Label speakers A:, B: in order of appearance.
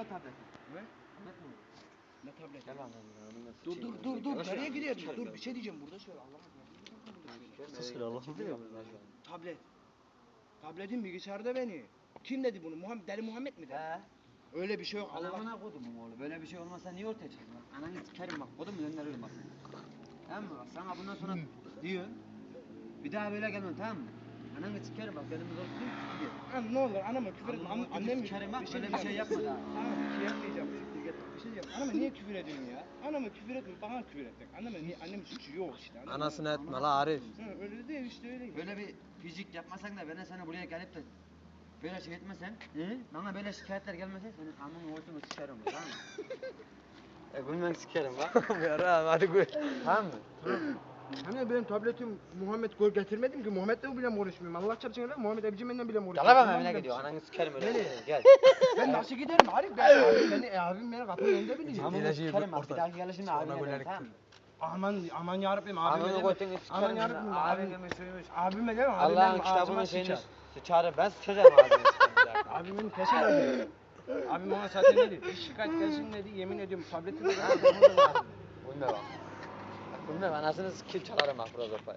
A: Söyle tableti.
B: Ne?
A: Tablet mi?
B: Ne tablet?
A: Gel lan.
B: Dur dur dur dur. Nereye gidiyorsun? Dur bir şey diyeceğim burada söyle Allah'ım.
C: Söyle Allah'ım diyor.
B: Tablet. Tabletin bilgisayarda beni. Kim dedi bunu? Muhammed, Deli Muhammed mi dedi?
A: He.
B: Öyle bir şey yok. Allah
A: Anamına kodum oğlu. Böyle bir şey olmasa niye ortaya çıktın? Ananı sikerim bak. Kodum gönderirim bak. Tamam mı? Sana bundan sonra diyor. Bir daha böyle gelmem tamam mı? Ananı sikerim bak. Değil gidiyor.
B: An, ne olur anama küfür etme. An,
A: Anamı
B: annem
A: bak. Böyle bir şey yapma daha.
B: Tamam bir şey yapmayacağım. Bir şey diyeceğim. Anama niye küfür ediyorsun ya? Anama küfür etme. Bana küfür etmek. Anneme niye? Annemin suçu yok işte. mı?
C: Anasını etme la Arif.
B: Ha, öyle değil işte öyle.
A: Böyle bir fizik yapmasan da ben de sana buraya gelip de böyle şey etmesem, hı? bana böyle şikayetler gelmese senin amın ortasını sikerim tamam mı? e ben sikerim bak.
C: Yaram hadi koy.
A: tamam mı?
B: Hani benim tabletim Muhammed gol getirmedim ki Muhammed'le bile mi uğraşmıyorum? Allah çarpsın öyle Muhammed Ebcim'le bile mi uğraşıyorum?
A: Gel evine gidiyor. Ananı sikerim öyle.
B: Nereye?
A: Gel.
B: Ben nasıl giderim Arif? Ben abim beni, e, abim beni kapının önünde biliyor.
A: Amını
C: İlacı
A: sikerim
C: orta.
A: Bir dahaki gelişinde
C: Sonra
A: abine derim tamam mı?
B: Aman aman yarabbim abime
A: Ananı götünü
B: Aman
A: sikerim.
B: yarabbim
A: Abin
B: abim,
A: yemiş suymuş.
B: abime deme. abim
A: Allah'ın
B: ağzıma
A: şeyini
B: sıçar.
A: sıçarı ben sıçacağım ağzını sıçarım bir dakika.
B: Abim benim kesin öyle. Abim ona zaten dedi. Şikayet gelsin dedi. Yemin ediyorum tableti dedi. Abim onu da verdi.
A: Bunda bak. pulni manasini siz kel chalaraman opa.